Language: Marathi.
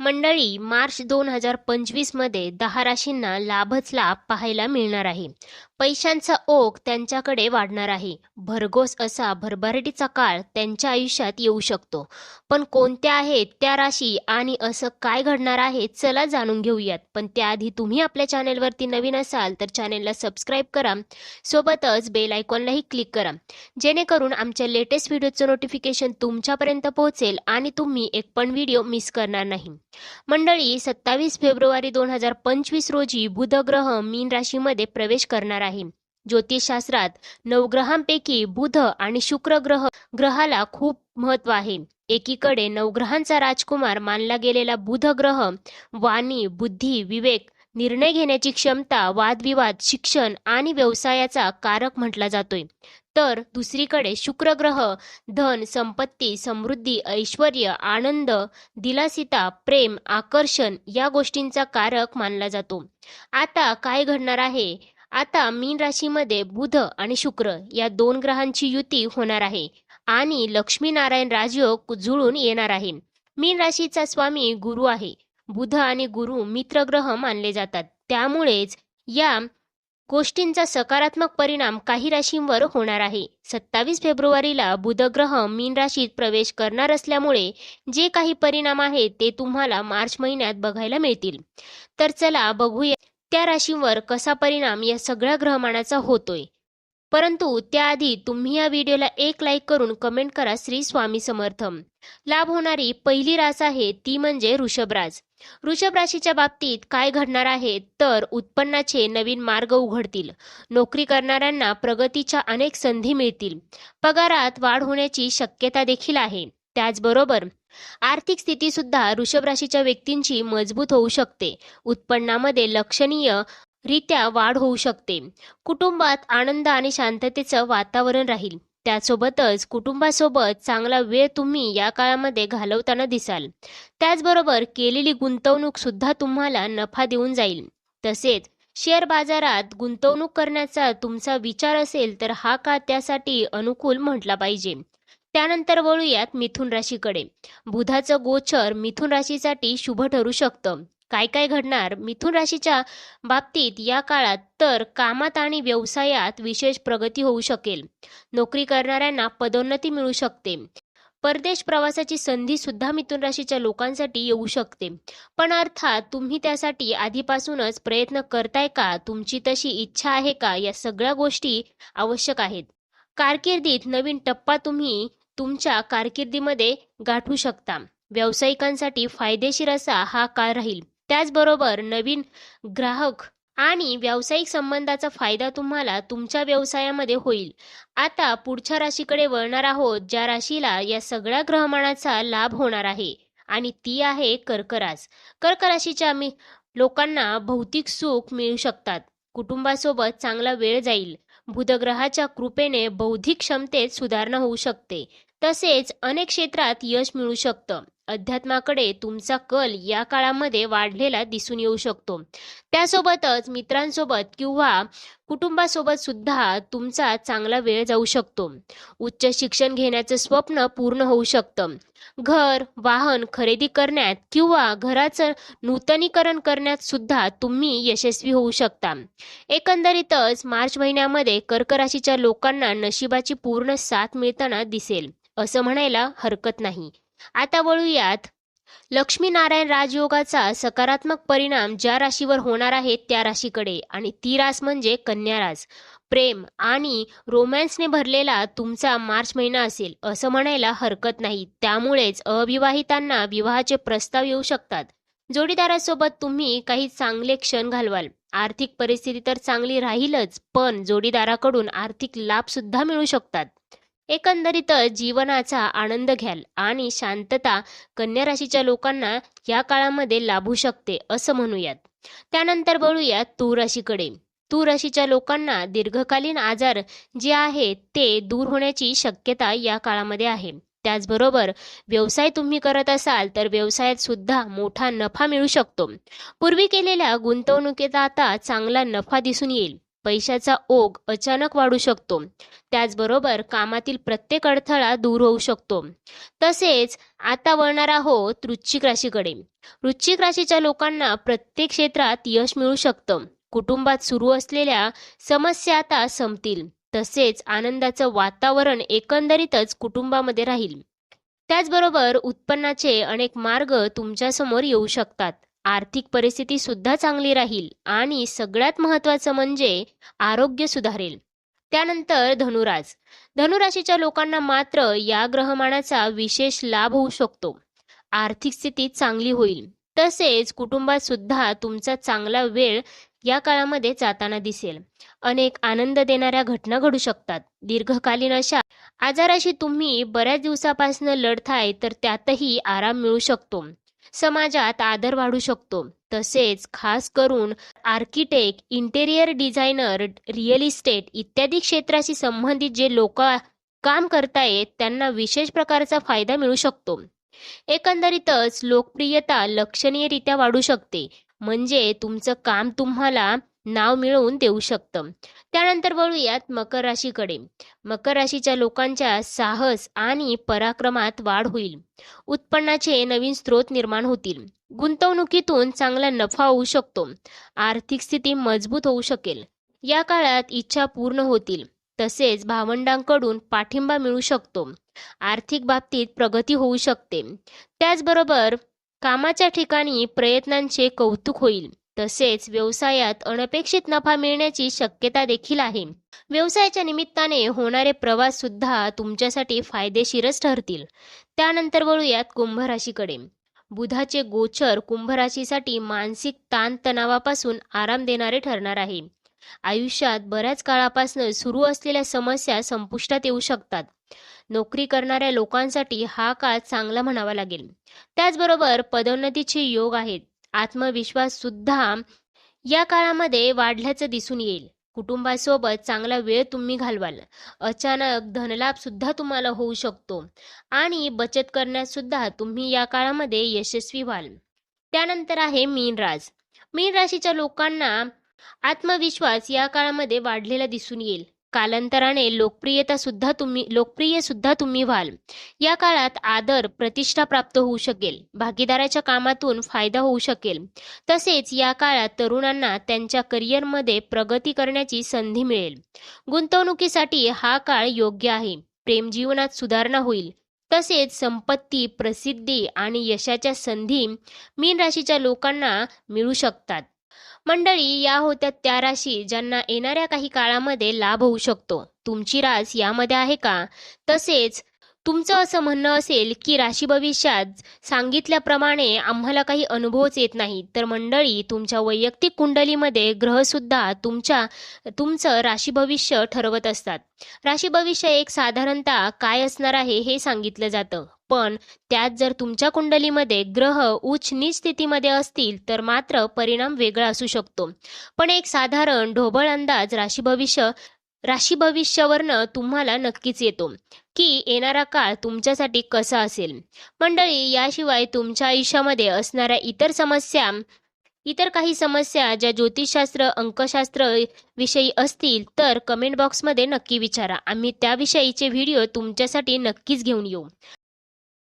मंडळी मार्च दोन हजार पंचवीसमध्ये दहा राशींना लाभच लाभ पाहायला मिळणार आहे. पैशांचा ओघ त्यांच्याकडे वाढणार आहे. भरघोस असा भरभराटीचा काळ त्यांच्या आयुष्यात येऊ शकतो. पण कोणत्या आहेत त्या राशी आणि असं काय घडणार आहे चला जाणून घेऊयात. पण त्याआधी तुम्ही आपल्या चॅनेलवरती नवीन असाल तर चॅनेलला सबस्क्राईब करा. सोबतच बेल आयकॉनलाही क्लिक करा. जेणेकरून आमच्या लेटेस्ट व्हिडिओचं नोटिफिकेशन तुमच्यापर्यंत पोहोचेल आणि तुम्ही एक पण व्हिडिओ मिस करणार नाही. मंडळी सत्तावीस फेब्रुवारी दोन हजार पंचवीस रोजी बुधग्रह मीन राशीमध्ये प्रवेश करणार आहे. ज्योतिषशास्त्रात नवग्रहांपैकी बुध आणि शुक्र ग्रह ग्रहाला खूप महत्त्व आहे. एकीकडे नवग्रहांचा राजकुमार मानला गेलेला बुध ग्रह वाणी बुद्धी विवेक निर्णय घेण्याची क्षमता वादविवाद शिक्षण आणि व्यवसायाचा कारक म्हटला जातोय. तर दुसरीकडे शुक्र ग्रह धन संपत्ती समृद्धी ऐश्वर आनंद दिलासिता प्रेम आकर्षण या गोष्टींचा कारक मानला जातो. आता काय घडणार आहे? आता मीन राशीमध्ये बुध आणि शुक्र या दोन ग्रहांची युती होणार आहे आणि लक्ष्मीनारायण राजयोग जुळून येणार आहे. मीन राशीचा स्वामी गुरु आहे. बुध आणि गुरु मित्रग्रह मानले जातात. त्यामुळेच या गोष्टींचा सकारात्मक परिणाम काही राशींवर होणार आहे. सत्तावीस फेब्रुवारीला बुधग्रह मीन राशीत प्रवेश करणार असल्यामुळे जे काही परिणाम आहेत ते तुम्हाला मार्च महिन्यात बघायला मिळतील. तर चला बघूया त्या राशींवर कसा परिणाम या सगळ्या ग्रहमानाचा होतोय. परंतु त्याआधी तुम्ही या व्हिडिओला एक लाईक करून कमेंट करा श्री स्वामी समर्थ. लाभ होणारी पहिली रास आहे ती म्हणजे वृषभराज. वृषभ राशीच्या बाबतीत काय घडणार आहे तर उत्पन्नाचे नवीन मार्ग उघडतील. नोकरी करणाऱ्यांना प्रगतीच्या अनेक संधी मिळतील. पगारात वाढ होण्याची शक्यता देखील आहे. त्याचबरोबर आर्थिक स्थिती सुद्धा वृषभ राशीच्या व्यक्तींची मजबूत होऊ शकते. उत्पन्नामध्ये लक्षणीय रित्या वाढ होऊ शकते. कुटुंबात आनंद आणि शांततेचं वातावरण राहील. त्यासोबतच कुटुंबासोबत चांगला वेळ तुम्ही या काळामध्ये घालवताना दिसाल. त्याचबरोबर केलेली गुंतवणूक सुद्धा तुम्हाला नफा देऊन जाईल. तसेच शेअर बाजारात गुंतवणूक करण्याचा तुमचा विचार असेल तर हा काळ त्यासाठी अनुकूल म्हटला पाहिजे. त्यानंतर वळूयात मिथुन राशीकडे. बुधाचं गोचर मिथुन राशीसाठी शुभ ठरू शकतं. काय काय घडणार? मिथुन राशीच्या बाबतीत या काळात तर कामात आणि व्यवसायात विशेष प्रगती होऊ शकेल. नोकरी करणाऱ्यांना पदोन्नती मिळू शकते. परदेश प्रवासाची संधी सुद्धा मिथुन राशीच्या लोकांसाठी येऊ शकते. पण अर्थात तुम्ही त्यासाठी आधीपासूनच प्रयत्न करताय का? तुमची तशी इच्छा आहे का? या सगळ्या गोष्टी आवश्यक आहेत. कारकिर्दीत नवीन टप्पा तुम्ही तुमच्या कारकिर्दीमध्ये गाठू शकता. व्यावसायिकांसाठी फायदेशीर असा हा काळ राहील. त्याचबरोबर नवीन ग्राहक आणि व्यावसायिक संबंधाचा फायदा तुम्हाला तुमच्या व्यवसायामध्ये होईल. आता पुढच्या राशीकडे वळणार आहोत ज्या राशीला या सगळ्या ग्रहमानाचा लाभ होणार आहे आणि ती आहे कर्कराश कर्क राशीच्या मी लोकांना भौतिक सुख मिळू शकतात. कुटुंबासोबत चांगला वेळ जाईल. बुधग्रहाच्या कृपेने बौद्धिक क्षमतेत सुधारणा होऊ शकते. तसेच अनेक क्षेत्रात यश मिळू शकतं. अध्यात्माकडे तुमचा कल या काळामध्ये वाढलेला दिसून येऊ शकतो. त्यासोबतच मित्रांसोबत किंवा कुटुंबासोबत सुद्धा तुमचा चांगला वेळ जाऊ शकतो. उच्च शिक्षण घेण्याचं स्वप्न पूर्ण होऊ शकतं. घर वाहन खरेदी करण्यात किंवा घराचं नूतनीकरण करण्यात सुद्धा तुम्ही यशस्वी होऊ शकता. एकंदरीतच मार्च महिन्यामध्ये कर्कराशीच्या लोकांना नशिबाची पूर्ण साथ मिळताना दिसेल. असं म्हणायला हरकत नाही. आता वळूयात. लक्ष्मीनारायण राजयोगाचा सकारात्मक परिणाम ज्या राशीवर होणार आहे त्या राशीकडे आणि ती रास म्हणजे कन्या रास. प्रेम आणि रोमॅन्सने भरलेला तुमचा मार्च महिना असेल असं म्हणायला हरकत नाही. त्यामुळेच अविवाहितांना विवाहाचे प्रस्ताव येऊ शकतात. जोडीदारासोबत तुम्ही काही चांगले क्षण घालवाल. आर्थिक परिस्थिती तर चांगली राहीलच पण जोडीदाराकडून आर्थिक लाभ सुद्धा मिळू शकतात. एकंदरीतच जीवनाचा आनंद घ्याल आणि शांतता कन्या राशीच्या लोकांना या काळामध्ये लाभू शकते असं म्हणूयात. त्यानंतर वळूयात तू राशीकडे. तू राशीच्या लोकांना दीर्घकालीन आजार जे आहेत ते दूर होण्याची शक्यता या काळामध्ये आहे. त्याचबरोबर व्यवसाय तुम्ही करत असाल तर व्यवसायात सुद्धा मोठा नफा मिळू शकतो. पूर्वी केलेल्या गुंतवणुकीत आता चांगला नफा दिसून येईल. पैशाचा ओघ अचानक वाढू शकतो. त्याचबरोबर कामातील प्रत्येक अडथळा दूर होऊ शकतो. तसेच आता वळणार आहोत वृश्चिक राशीकडे. वृश्चिक राशीच्या लोकांना प्रत्येक क्षेत्रात यश मिळू शकतं. कुटुंबात सुरू असलेल्या समस्या आता संपतील. तसेच आनंदाचं वातावरण एकंदरीतच कुटुंबामध्ये राहील. त्याचबरोबर उत्पन्नाचे अनेक मार्ग तुमच्यासमोर येऊ शकतात. आर्थिक परिस्थिती सुद्धा चांगली राहील आणि सगळ्यात महत्त्वाचं म्हणजे आरोग्य सुधारेल. त्यानंतर धनुराज. धनुराशीच्या लोकांना मात्र या ग्रहमानाचा विशेष लाभ होऊ शकतो. आर्थिक स्थिती चांगली होईल. तसेच कुटुंबात सुद्धा तुमचा चांगला वेळ या काळामध्ये जाताना दिसेल. अनेक आनंद देणाऱ्या घटना घडू शकतात. दीर्घकालीन अशा आजाराशी तुम्ही बऱ्याच दिवसापासून लढताय तर त्यातही आराम मिळू शकतो. समाजात आदर वाढू शकतो. तसेच खास करून architect interior designer real estate इत्यादी क्षेत्राशी संबंधित जे लोक काम करतायत त्यांना विशेष प्रकारचा फायदा मिळू शकतो. एकंदरीतच लोकप्रियता लक्षणीयरित्या वाढू शकते. म्हणजे तुमचं काम तुम्हाला नाव मिळवून देऊ शकतं. त्यानंतर वळूयात मकर राशीकडे. मकर राशीच्या लोकांच्या साहस आणि पराक्रमात वाढ होईल. उत्पन्नाचे नवीन स्रोत निर्माण होतील. गुंतवणुकीतून चांगला नफा होऊ शकतो. आर्थिक स्थिती मजबूत होऊ शकेल. या काळात इच्छा पूर्ण होतील. तसेच भावंडांकडून पाठिंबा मिळू शकतो. आर्थिक बाबतीत प्रगती होऊ शकते. त्याचबरोबर कामाच्या ठिकाणी प्रयत्नांचे कौतुक होईल. तसेच व्यवसायात अनपेक्षित नफा मिळण्याची शक्यता देखील आहे. व्यवसायाच्या निमित्ताने होणारे प्रवास सुद्धा तुमच्यासाठी फायदेशीरच ठरतील. त्यानंतर वळूयात कुंभ राशीकडे बुधाचे गोचर कुंभ राशीसाठी मानसिक ताणतणावापासून आराम देणारे ठरणार आहे. आयुष्यात बऱ्याच काळापासून सुरू असलेल्या समस्या संपुष्टात येऊ शकतात. नोकरी करणाऱ्या लोकांसाठी हा काळ चांगला म्हणावा लागेल. त्याचबरोबर पदोन्नतीचे योग आहेत. आत्मविश्वास सुद्धा या काळामध्ये वाढल्याचं दिसून येईल. कुटुंबासोबत चांगला वेळ तुम्ही घालवाल. अचानक धनलाभ सुद्धा तुम्हाला होऊ शकतो आणि बचत करण्यात सुद्धा तुम्ही या काळामध्ये यशस्वी व्हाल. त्यानंतर आहे मीन राज मीन राशीच्या लोकांना आत्मविश्वास या काळामध्ये वाढलेला दिसून येईल. कालांतराने लोकप्रियता सुद्धा तुम्ही लोकप्रिय सुद्धा तुम्ही व्हाल. या काळात आदर प्रतिष्ठा प्राप्त होऊ शकेल भागीदाराच्या कामातून फायदा होऊ शकेल. तसेच या काळात तरुणांना त्यांच्या करिअरमध्ये प्रगती करण्याची संधी मिळेल. गुंतवणुकीसाठी हा काळ योग्य आहे. प्रेमजीवनात सुधारणा होईल. तसेच संपत्ती प्रसिद्धी आणि यशाच्या संधी मीन राशीच्या लोकांना मिळू शकतात. मंडळी या होत्या त्या राशी ज्यांना येणाऱ्या काही काळामध्ये लाभ होऊ शकतो. तुमची रास यामध्ये आहे का? तसेच तुमचं असं म्हणणं असेल की राशी भविष्यात सांगितल्याप्रमाणे आम्हाला काही अनुभवच येत नाही तर मंडळी तुमच्या वैयक्तिक कुंडलीमध्ये ग्रहसुद्धा तुमच्या तुमचं राशी भविष्य ठरवत असतात. राशी भविष्य एक साधारणतः काय असणार आहे हे सांगितलं जातं. पण त्यात जर तुमच्या कुंडलीमध्ये ग्रह उच्च नीच स्थितीमध्ये असतील तर मात्र परिणाम वेगळा असू शकतो. पण एक साधारण ढोबळ अंदाज राशी भविष्य राशी भविष्यावरनं तुम्हाला नक्कीच येतो की येणारा काळ तुमच्यासाठी कसा असेल. मंडळी याशिवाय तुमच्या आयुष्यामध्ये असणाऱ्या इतर समस्या इतर काही समस्या ज्या ज्योतिषशास्त्र अंकशास्त्र विषयी असतील तर कमेंट बॉक्समध्ये नक्की विचारा. आम्ही त्याविषयीचे व्हिडिओ तुमच्यासाठी नक्कीच घेऊन येऊ.